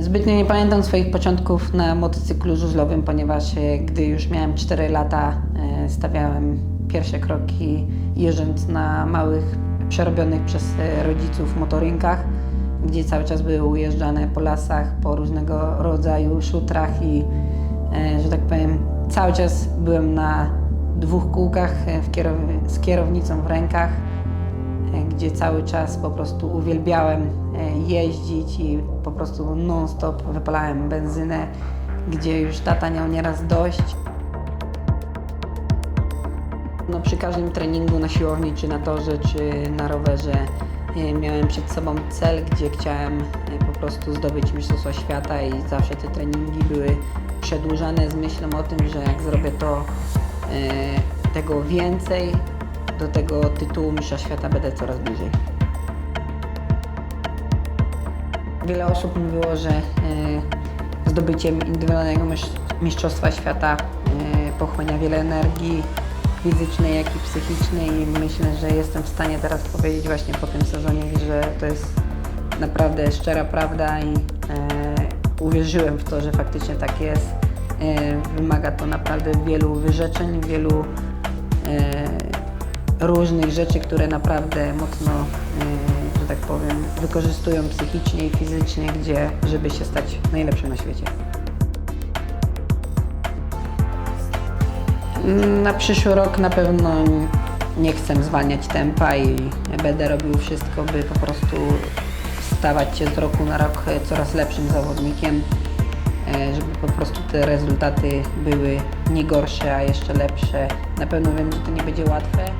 Zbytnio nie pamiętam swoich początków na motocyklu żużlowym, ponieważ e, gdy już miałem 4 lata, e, stawiałem pierwsze kroki jeżdżąc na małych, przerobionych przez e, rodziców motorynkach, gdzie cały czas były ujeżdżane po lasach, po różnego rodzaju szutrach i, że tak powiem, cały czas byłem na dwóch kółkach z kierownicą w rękach gdzie cały czas po prostu uwielbiałem e, jeździć i po prostu non-stop wypalałem benzynę, gdzie już tata miał nieraz dość. No, przy każdym treningu na siłowni, czy na torze, czy na rowerze e, miałem przed sobą cel, gdzie chciałem e, po prostu zdobyć Mistrzostwo Świata i zawsze te treningi były przedłużane z myślą o tym, że jak zrobię to e, tego więcej, do tego tytułu Mistrza Świata będę coraz bliżej. Wiele osób mówiło, że e, zdobyciem indywidualnego mistrz- Mistrzostwa Świata e, pochłania wiele energii fizycznej, jak i psychicznej i myślę, że jestem w stanie teraz powiedzieć właśnie po tym sezonie, że to jest naprawdę szczera prawda i e, uwierzyłem w to, że faktycznie tak jest. Wymaga to naprawdę wielu wyrzeczeń, wielu różnych rzeczy, które naprawdę mocno, e, że tak powiem, wykorzystują psychicznie i fizycznie, gdzie, żeby się stać najlepszym na świecie. Na przyszły rok na pewno nie chcę zwalniać tempa i będę robił wszystko, by po prostu stawać się z roku na rok coraz lepszym zawodnikiem, e, żeby po prostu te rezultaty były nie gorsze, a jeszcze lepsze. Na pewno wiem, że to nie będzie łatwe,